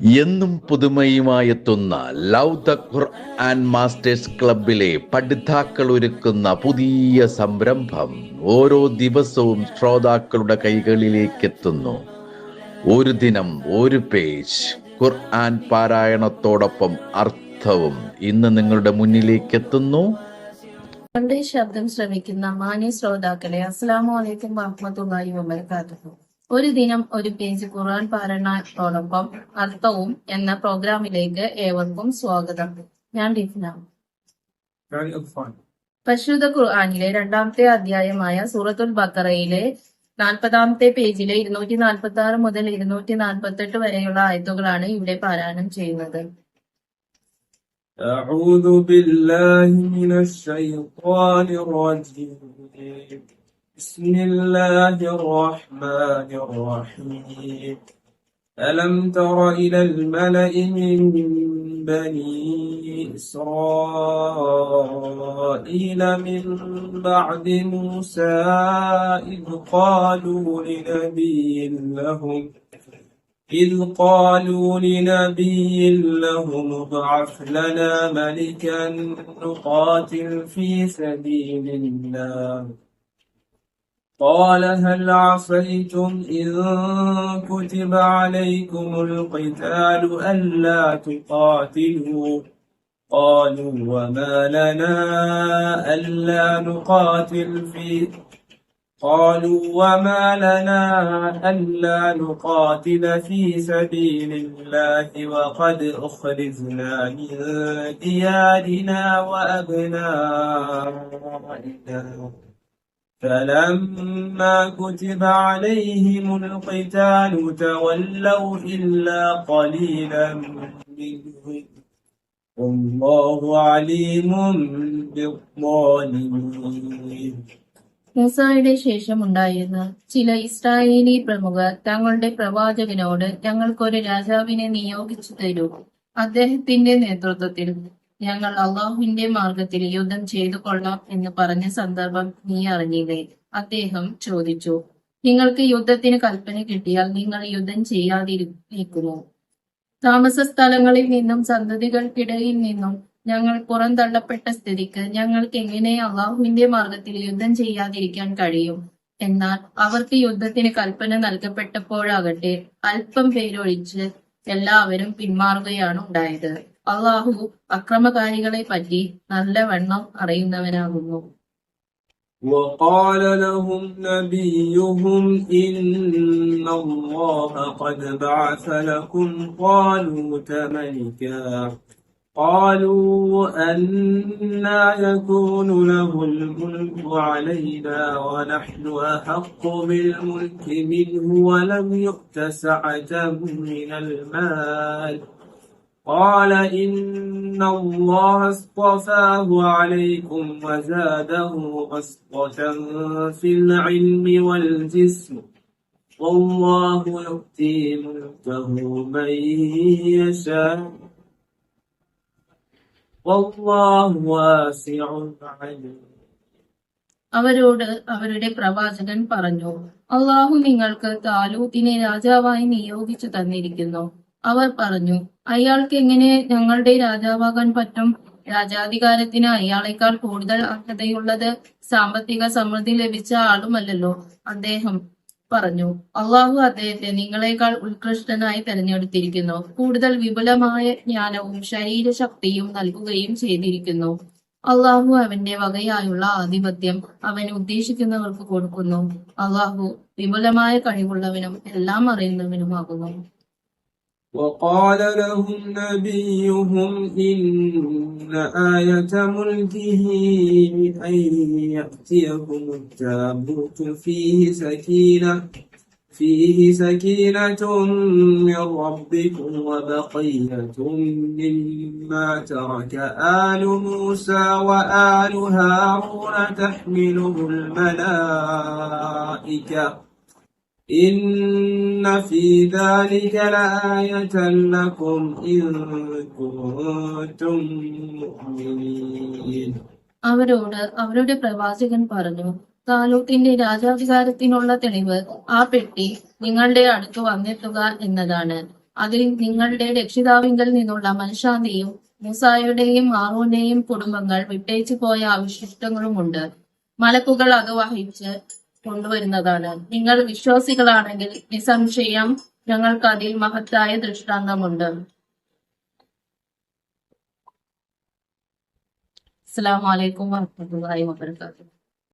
എന്നും പുതുമയുമായെത്തുന്ന love the Quran masters ക്ലബിലെ പഠിതാക്കൾ ഒരുക്കുന്ന പുതിയ സംരംഭം ഓരോ ദിവസവും ശ്രോതാക്കളുടെ കൈകളിലേക്ക് എത്തുന്നു ഒരു ദിനം ഒരു പേജ്. ഖുർആൻ പാരായണത്തോടൊപ്പം അർത്ഥവും ഇന്ന് നിങ്ങളുടെ മുന്നിലേക്ക് എത്തുന്നു ശബ്ദം ശ്രമിക്കുന്ന മാന്യ ശ്രോതാക്കളെ അസ്സലാമു അലൈക്കും വറഹ്മത്തുള്ളാഹി വബറകാതുഹു. ഒരു ദിനം ഒരു പേജ് ഖുർആൻ പാരായണത്തോടൊപ്പം അർത്ഥവും എന്ന പ്രോഗ്രാമിലേക്ക് ഏവർക്കും സ്വാഗതം ഞാൻ ഡിഫ്ന يعني الأطفال പരിശുദ്ധ ഖുർആനിലെ രണ്ടാമത്തെ അധ്യായമായ സൂറത്തുൽ ബക്കറയിലെ നാൽപ്പതാമത്തെ പേജിലെ ഇരുന്നൂറ്റി നാൽപ്പത്തി ആറ് മുതൽ ഇരുന്നൂറ്റി നാൽപ്പത്തി എട്ട് വരെയുള്ള ആയത്തുകളാണ് ഇവിടെ പാരായണം ചെയ്യുന്നത് أعوذ بالله من الشيطان الرجيم بسم الله الرحمن الرحيم. ألم تر إلى الملأ من بني إسرائيل من بعد موسى إذ قالوا لنبي لهم إذ قالوا لنبي لهم ابعث لنا ملكا نقاتل في سبيل الله. قال هل عصيتم إن كتب عليكم القتال ألا تقاتلوا؟ قالوا وما لنا ألا نقاتل في قالوا وما لنا ألا نقاتل في سبيل الله وقد أخرجنا من ديارنا وأبنائنا. فلما كتب عليهم القتال تولوا إلا قليلا منهم والله عليم بالظالمين മൂസായുടെ ശേഷം ഉണ്ടായിരുന്ന ചില ഇസ്രായേലി പ്രമുഖർ തങ്ങളുടെ പ്രവാചകനോട് ഞങ്ങൾക്കൊരു രാജാവിനെ നിയോഗിച്ചു തരൂ അദ്ദേഹത്തിന്റെ നേതൃത്വത്തിൽ ഞങ്ങൾ അള്ളാഹുവിന്റെ മാർഗത്തിൽ യുദ്ധം ചെയ്തു കൊള്ളാം എന്ന് പറഞ്ഞ സന്ദർഭം നീ അറിഞ്ഞില്ലേ? അദ്ദേഹം ചോദിച്ചു. നിങ്ങൾക്ക് യുദ്ധത്തിന് കൽപ്പന കിട്ടിയാൽ നിങ്ങൾ യുദ്ധം ചെയ്യാതിരിക്കുമോ? താമസ സ്ഥലങ്ങളിൽ നിന്നും സന്തതികൾക്കിടയിൽ നിന്നും ഞങ്ങൾ പുറന്തള്ളപ്പെട്ട സ്ഥിതിക്ക് ഞങ്ങൾക്ക് എങ്ങനെ അള്ളാഹുവിന്റെ മാർഗത്തിൽ യുദ്ധം ചെയ്യാതിരിക്കാൻ കഴിയും? എന്നാൽ അവർക്ക് യുദ്ധത്തിന് കൽപ്പന നൽകപ്പെട്ടപ്പോഴാകട്ടെ അല്പം പേരൊഴിച്ച് എല്ലാവരും പിന്മാറുകയാണ് ഉണ്ടായത്. അള്ളാഹു അക്രമകാരികളെ പറ്റി നല്ലവണ്ണം അറിയുന്നവനാകുന്നു وقال لهم نبيهم إن الله قد بعث لكم طالوت ملكا قالوا أنا يكون له الملك علينا ونحن أحق بالملك منه ولم يؤت سعة من المال قال إن الله اصطفاه عليكم وزاده بسطة في العلم والجسم والله يؤتي ملكه من يشاء والله واسع عليم അവരോട് അവരുടെ പ്രവാചകൻ പറഞ്ഞു അള്ളാഹു നിങ്ങൾക്ക് താലൂത്തിനെ രാജാവായി നിയോഗിച്ചു തന്നിരിക്കുന്നു അവർ പറഞ്ഞു അയാൾക്ക് എങ്ങനെ ഞങ്ങളുടെ രാജാവാകാൻ പറ്റും? രാജാധികാരത്തിന് അയാളെക്കാൾ കൂടുതൽ അർഹതയുള്ളത് സാമ്പത്തിക സമൃദ്ധി ലഭിച്ച ആളുമല്ലല്ലോ അദ്ദേഹം പറഞ്ഞു. അള്ളാഹു അദ്ദേഹത്തെ നിങ്ങളെക്കാൾ ഉത്കൃഷ്ടനായി തെരഞ്ഞെടുത്തിരിക്കുന്നു. കൂടുതൽ വിപുലമായ ജ്ഞാനവും ശരീരശക്തിയും നൽകുകയും ചെയ്തിരിക്കുന്നു. അള്ളാഹു അവന്റെ വകയായുള്ള ആധിപത്യം അവൻ ഉദ്ദേശിക്കുന്നവർക്ക് കൊടുക്കുന്നു. അള്ളാഹു വിപുലമായ കഴിവുള്ളവനും എല്ലാം അറിയുന്നവനുമാകുന്നു. وقال لهم نبيهم إن آية ملكه أن يأتيكم التابوت فيه سكينة فيه سكينة من ربكم وبقية مما ترك آل موسى وآل هارون تحمله الملائكة. إن في ذلك لآية لكم إن كنتم مؤمنين അവരോട് അവരുടെ പ്രവാചകൻ പറഞ്ഞു താലൂത്തിന്റെ രാജാധികാരത്തിനുള്ള തെളിവ് ആ പെട്ടി നിങ്ങളുടെ അടുത്ത് വന്നെത്തുക എന്നതാണ് അതിൽ നിങ്ങളുടെ രക്ഷിതാവിങ്കൽ നിന്നുള്ള മനഃശാന്തിയും മൂസായുടെയും മാറൂന്റെയും കുടുംബങ്ങൾ വിട്ടേച്ചു പോയ അവശിഷ്ടങ്ങളുമുണ്ട് മലക്കുകൾ അത് വഹിച്ച് കൊണ്ടുവരുന്നതാണ്. നിങ്ങൾ വിശ്വാസികളാണെങ്കിൽ നിസ്സംശയം ഞങ്ങൾക്ക് അതിൽ മഹത്തായ ദൃഷ്ടാന്തമുണ്ട്. അസ്സലാമു അലൈക്കും വറഹ്മത്തുള്ളാഹി വബറകാതുഹു.